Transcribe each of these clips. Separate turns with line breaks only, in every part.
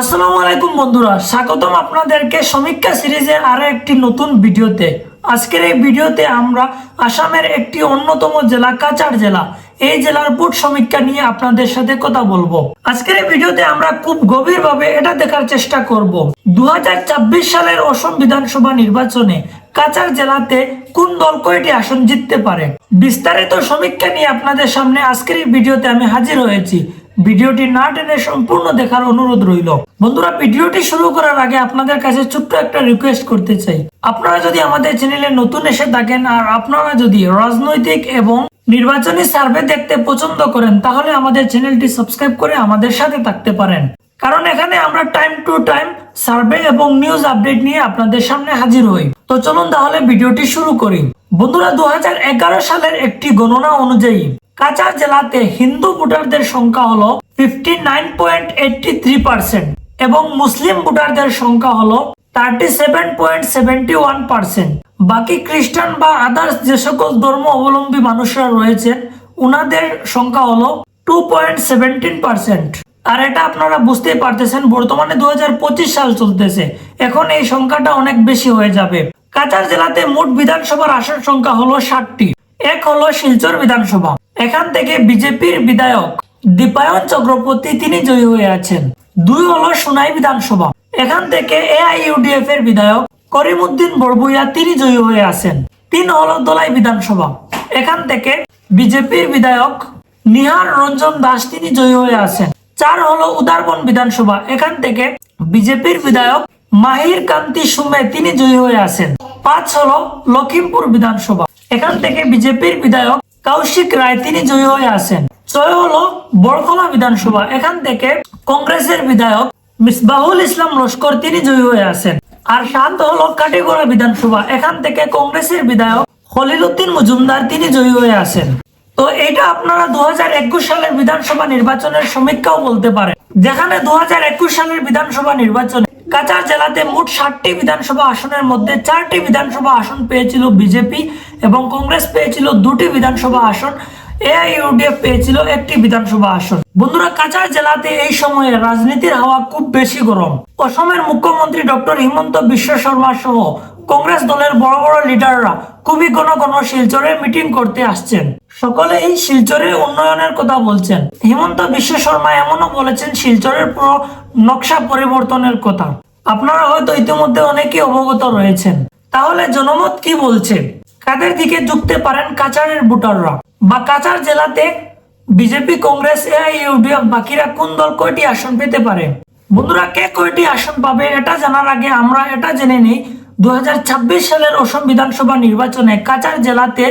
আসসালামু আলাইকুম বন্ধুরা, স্বাগতম আপনাদেরকে সমীক্ষা সিরিজের আরও একটি নতুন ভিডিওতে। আজকের এই ভিডিওতে আমরা আসামের একটি অন্যতম জেলা কাচার জেলা, এই জেলার বুট সমীক্ষা নিয়ে আপনাদের সাথে কথা বলব। আজকের এই ভিডিওতে আমরা খুব গভীরভাবে এটা দেখার চেষ্টা করব। দু সালের অসম বিধানসভা নির্বাচনে কাচার জেলাতে কোন দল কয়টি আসন জিততে পারে? বিস্তারিত সমীক্ষা নিয়ে আপনাদের সামনে আজকের এই ভিডিওতে আমি হাজির হয়েছি। ভিডিওটি না টেনে সম্পূর্ণ দেখার অনুরোধ রইল। বন্ধুরা, ভিডিওটি শুরু করার আগে আপনাদের কাছে ছোট্ট একটা রিকোয়েস্ট করতে চাই। আপনারা যদি আমাদের চ্যানেলে নতুন এসে থাকেন আর আপনারা যদি রাজনৈতিক এবং নির্বাচনী সার্ভে দেখতে পছন্দ করেন, তাহলে আমাদের চ্যানেলটি সাবস্ক্রাইব করে আমাদের সাথে থাকতে পারেন। কারণ এখানে আমরা টাইম টু টাইম সার্ভে এবং নিউজ আপডেট নিয়ে আপনাদের সামনে হাজির হই। তো চলুন তাহলে ভিডিওটি শুরু করি। বন্ধুরা দু হাজার এগারো সালের একটি গণনা অনুযায়ী কাচার জেলাতে হিন্দু ভোটারদের সংখ্যা হলো fifty nine point eighty three percent এবং মুসলিম ভোটারদের সংখ্যা হলো thirty seven point seventy one percent বাকি খ্রিস্টান বা আদার্স যে সকল ধর্ম অবলম্বী মানুষরা রয়েছেন উনাদের সংখ্যা হলো টু পয়েন্ট পার্সেন্ট আর এটা আপনারা বুঝতেই পারতেছেন, বর্তমানে দু হাজার পঁচিশ সাল চলতেছে। এখন এই সংখ্যাটা অনেক বেশি হয়ে যাবে। কাচার জেলাতে মোট বিধানসভার আসন সংখ্যা হলো ষাটটি। এক হলো শিলচর বিধানসভা। এখান থেকে বিজেপির বিধায়ক দীপায়ন চক্রবর্তী তিনি জয়ী হয়ে আছেন। দুই হলো সোনাই বিধানসভা। এখান থেকে এআইইউডিএফ এর বিধায়ক করিমউদ্দিন বড়বুইয়া তিনি জয়ী হয়ে আছেন। তিন হলো দলাই বিধানসভা। এখান থেকে বিজেপির বিধায়ক নিহার রঞ্জন দাস তিনি জয়ী হয়ে আছেন। চার হলো উদারবন বিধানসভা। এখান থেকে বিজেপির বিধায়ক মাহির কান্তি সুমে তিনি জয়ী হয়ে আছেন। পাঁচ হলো লখিমপুর বিধানসভা। এখান থেকে বিজেপির বিধায়ক কৌশিক রায়, তিনি জয়ী হয়ে আছেন। ছয় হলো বড়খলা বিধানসভা। এখান থেকে কংগ্রেসের বিধায়ক মিসবাহুল ইসলাম লস্কর, তিনি জয়ী হয়ে আছেন। আর সাত হলো কাটিগড়া বিধানসভা। এখান থেকে কংগ্রেসের বিধায়ক খলিল উদ্দিন মজুমদার, তিনি জয়ী হয়ে আছেন। তো এটা আপনারা দু হাজার একুশ সালের বিধানসভা নির্বাচনের সমীক্ষাও বলতে পারেন। যেখানে দু হাজার একুশ সালের বিধানসভা নির্বাচনে কাচার জেলাতে মোট ষাটটি বিধানসভা আসনের মধ্যে চারটি বিধানসভা আসন পেয়েছিল বিজেপি এবং কংগ্রেস পেয়েছিল দুটি বিধানসভা আসন। এআইইউডিএফ পেয়েছিল একটি বিধানসভা আসন। বন্ধুরা, কাচার জেলাতে এই সময়ে রাজনীতির হাওয়া খুব বেশি গরম। অসমের মুখ্যমন্ত্রী ডক্টর হিমন্ত বিশ্ব শর্মা সহ কংগ্রেস দলের বড় বড় লিডাররা খুবই ঘন ঘন শিলচরে মিটিং করতে আসছেন। সকলে এই শিলচরের উন্নয়নের কথা বলছেন। হিমন্ত বিশ্ব শর্মা এমনও বলেছেন, শিলচরের পুরো নকশা পরিবর্তনের কথা। আপনারা হয়তো ইতিমধ্যে অনেকেই অবগত রয়েছেন। তাহলে জনমত কি বলছে? কাদের দিকে যুক্তে পারেন কাচারের ভোটাররা? বা কাচার জেলাতে বিজেপি, কংগ্রেস এআইইউডিএফ বাকিরা কোন দল কয়টি আসন পেতে পারে? বন্ধুরা, কে কয়টি আসন পাবে এটা জানার আগে আমরা এটা জেনে নিই। দু হাজার ছাব্বিশ সালের অসম বিধানসভা নির্বাচনে কাচার জেলাতে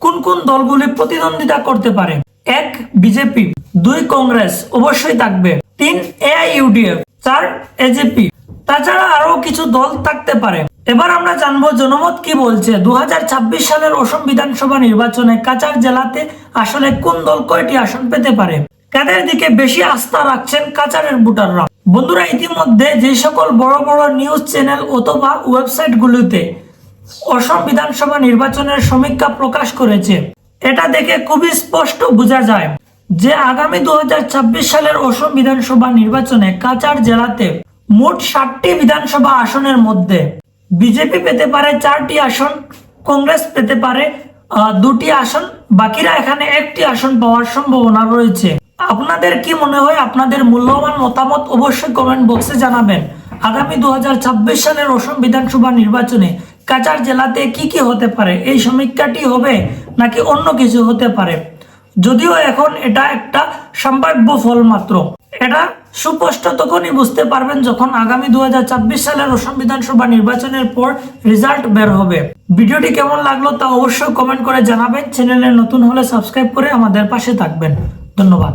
কোন কোন দলগুলি প্রতিদ্বন্দ্বিতা করতে পারে? এক, বিজেপি। দুই, কংগ্রেস। অবশ্যই থাকবে। তিন, এআইইউডিএফ। চার, এজেপি। তাছাড়া আরও কিছু দল থাকতে পারে। এবার আমরা জানব জনমত কি বলছে। দু হাজার ছাব্বিশ সালের অসম বিধানসভা নির্বাচনে কাচার জেলাতে আসলে কোন দল কয়টি আসন পেতে পারে? কাদের দিকে বেশি আস্থা রাখছেন কাচারের ভোটাররা? বন্ধুরা, ইতিমধ্যে যে সকল বড় বড় নিউজ চ্যানেল অথবা ওয়েবসাইট গুলিতে অসম বিধানসভা নির্বাচনের সমীক্ষা প্রকাশ করেছে। এটা দেখে খুবই স্পষ্ট বোঝা যায় যে আগামী দু সালের অসম বিধানসভা নির্বাচনে কাচার জেলাতে মোট ষাটটি বিধানসভা আসনের মধ্যে বিজেপি পেতে পারে চারটি আসন, কংগ্রেস পেতে পারে দুটি আসন, বাকিরা এখানে একটি আসন পাওয়ার সম্ভাবনা রয়েছে। আপনাদের কি মনে হয়, আপনাদের মূল্যবান মতামত অবশ্যই কমেন্ট বক্সে জানাবেন। আগামী দু হাজার ছাব্বিশ সালের অসম বিধানসভা নির্বাচনে কাচার জেলাতে কি কি হতে পারে? এই সমীক্ষাটি হবে নাকি অন্য কিছু হতে পারে? যদিও এখন এটা একটা সম্ভাব্য ফল মাত্র। এটা সুস্পষ্ট তখনই বুঝতে পারবেন যখন আগামী দুহাজার ছাব্বিশ সালের অসম বিধানসভা নির্বাচনের পর রেজাল্ট বের হবে। ভিডিওটি কেমন লাগল তা অবশ্যই কমেন্ট করে জানাবেন। চ্যানেলে নতুন হলে সাবস্ক্রাইব করে আমাদের পাশে থাকবেন। ধন্যবাদ।